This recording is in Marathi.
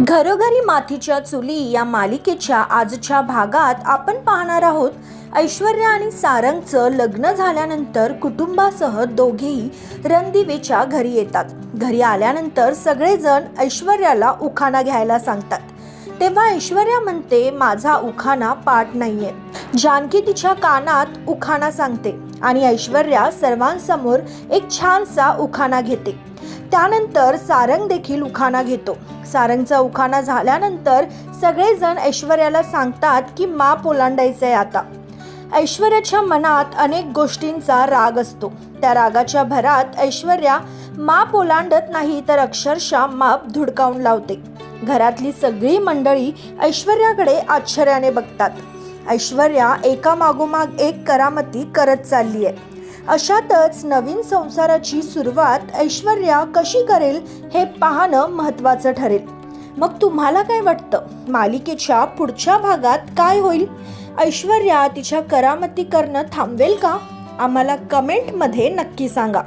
घरोघरी मातीच्या चुली या मालिकेच्या आजच्या भागात आपण पाहणार आहोत. ऐश्वर्या आणि सारंगचं लग्न झाल्यानंतर कुटुंबासह दोघेही रणदिवेच्या घरी येतात. घरी आल्यानंतर सगळेजण ऐश्वर्याला उखाणा घ्यायला सांगतात. तेव्हा ऐश्वर्या म्हणते माझा उखाणा पाठ नाहीये. जानकी तिच्या कानात उखाणा सांगते. आणि ऐश्वर्या सर्वांसमोर एक छानसा उखाणा घेते. त्यानंतर सारंग देखील उखाणा घेतो. सारंगचा उखाणा झाल्यानंतर सगळेजण ऐश्वर्याला सांगतात की माप ओलांडायचं आहे आता. ऐश्वर्याच्या मनात अनेक गोष्टींचा राग असतो. त्या रागाच्या भरात ऐश्वर्या माप ओलांडत नाही तर अक्षरशः माप धुडकावून लावते. घरातली सगळी मंडळी ऐश्वर्याकडे आश्चर्याने बघतात. ऐश्वर्या एका मागोमाग एक करामती करत चालली आहे अशातच नवीन संसाराची सुरुवात ऐश्वर्या कशी करेल हे पाहणं महत्त्वाचं ठरेल. मग तुम्हाला काय वाटतं? मालिकेच्या पुढच्या भागात काय होईल? ऐश्वर्या तिच्या करामती करणं थांबवेल का? आम्हाला कमेंटमध्ये नक्की सांगा.